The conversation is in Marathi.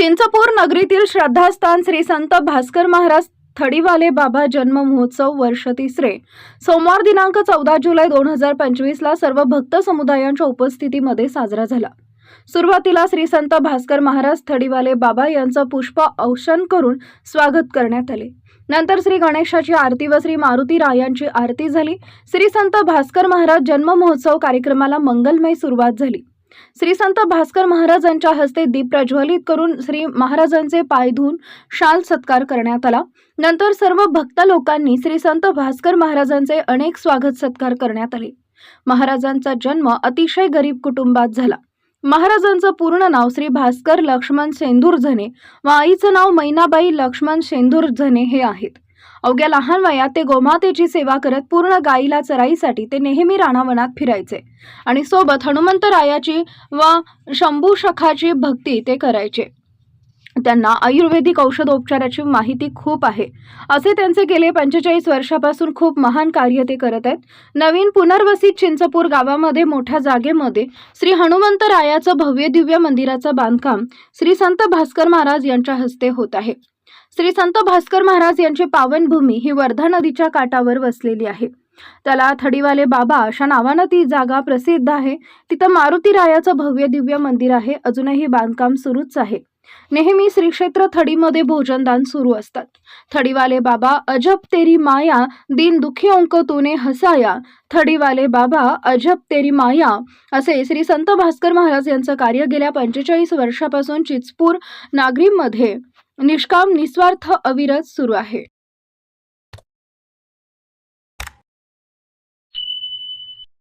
चिंचपूर नगरीतील श्रद्धास्थान श्री संत भास्कर महाराज थडीवाले बाबा जन्म महोत्सव वर्ष तिसरे. सोमवार दिनांक चौदा जुलै दोन हजार पंचवीसला सर्व भक्त समुदायांच्या उपस्थितीमध्ये साजरा झाला. सुरुवातीला श्री संत भास्कर महाराज थडीवाले बाबा यांचं पुष्प औषण करून स्वागत करण्यात आले. नंतर श्री गणेशाची आरती व श्री मारुती रायांची आरती झाली. श्री संत भास्कर महाराज जन्म महोत्सव कार्यक्रमाला मंगलमय सुरुवात झाली. श्री संत भास्कर महाराजांच्या हस्ते दीप प्रज्वलित करून श्री महाराजांचे पाय धुवून शाल सत्कार करण्यात आला. नंतर सर्व भक्त लोकांनी श्री संत भास्कर महाराजांचे अनेक स्वागत सत्कार करण्यात आले. महाराजांचा जन्म अतिशय गरीब कुटुंबात झाला. महाराजांचं पूर्ण नाव श्री भास्कर लक्ष्मण सेंदूरझने व आईचं नाव मैनाबाई लक्ष्मण सेंदूरझने हे आहेत. अवघ्या लहान वयात ते गोमातेची सेवा करत पूर्ण गाईला चराईसाठी ते नेहमी राणावनात फिरायचे. आणि सोबत हनुमंतरायाची व शंभू शखाची भक्ती ते करायचे. त्यांना आयुर्वेदिक औषधोपचाराची माहिती खूप आहे. असे त्यांचे गेले पंचेचाळीस वर्षापासून खूप महान कार्य ते करत आहेत. नवीन पुनर्वसित चिंचपूर गावामध्ये मोठ्या जागेमध्ये श्री हनुमंतरायाचं भव्य दिव्य मंदिराचं बांधकाम श्री संत भास्कर महाराज यांच्या हस्ते होत आहे. श्री संत भास्कर महाराज यांची पावनभूमी ही वर्धा नदीच्या काठावर वसलेली आहे. त्याला थडीवाले बाबा अशा नावानं ती जागा प्रसिद्ध आहे. तिथं मारुती रायाचं भव्य दिव्य मंदिर आहे. अजूनही बांधकाम सुरूच आहे. नेहमी श्री क्षेत्र थडीमध्ये भोजनदान सुरू असतात. थडीवाले बाबा अजब तेरी माया दिन दुखी अंक तूने हसाया. थडीवाले बाबा अजब तेरी माया असे श्री संत भास्कर महाराज यांचं कार्य गेल्या पंचेचाळीस वर्षापासून चिचपूर नागरीमध्ये निष्काम निस्वार्थ अविरत सुरू आहे.